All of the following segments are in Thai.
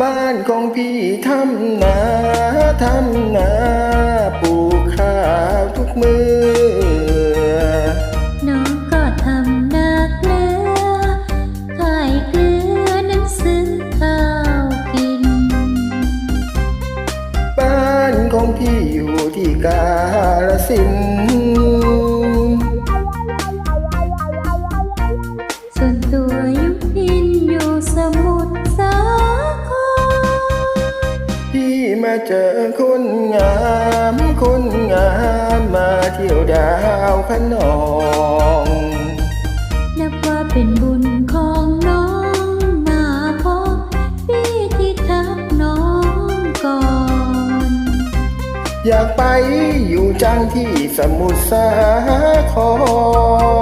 บ้านของพี่ทำนาทำนาปลูกข้าวทุกมือ น้องก็ทำนาเกลือขายเกลือนั้นซื้อข้าวกิน บ้านของพี่อยู่ที่กาลสินธุ์ มาเจอคนงามคนงามมาเที่ยวดาวขนองนับว่าเป็นบุญของน้องมาพบพี่ที่ทักน้องก่อน อยากไปอยู่จังที่สมุทรสาคร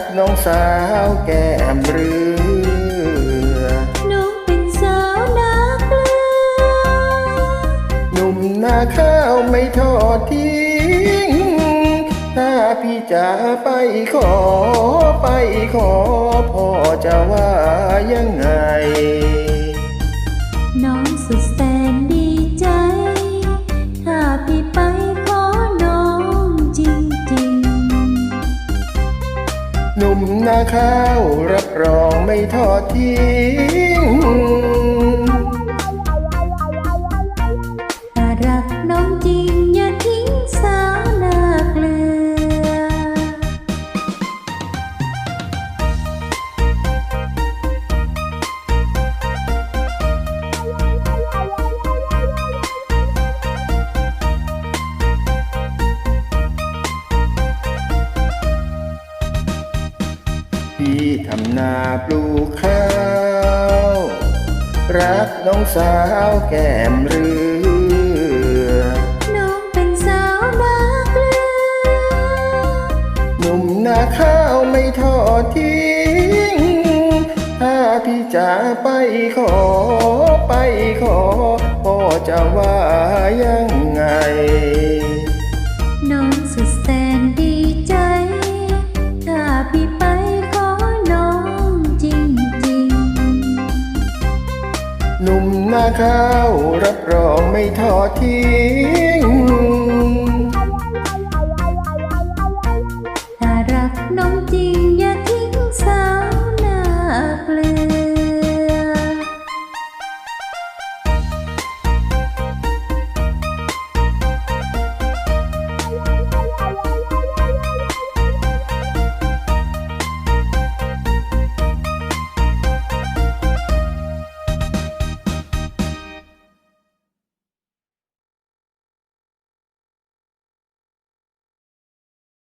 กน้องสาวแก้มเรือ น้องเป็นสาวนาเกลือหนุ่มนาข้าวไม่ทอดทิ้ง ถ้าพี่จะไปขอไปขอพ่อจะว่ายังไง น้องสุดแสนดีใจ นาข้าวรับรองไม่ทอดทิ้ง ทำนาปลูกข้าว รักน้องสาวแก้มเรือ น้องเป็นสาวนาเกลือ หนุ่มนาข้าวไม่ทอดทิ้ง ถ้าพี่จะไปขอไปขอพ่อจะว่ายังไงน้อง หนุ่มนาข้าวรับรองไม่ทอดทิ้ง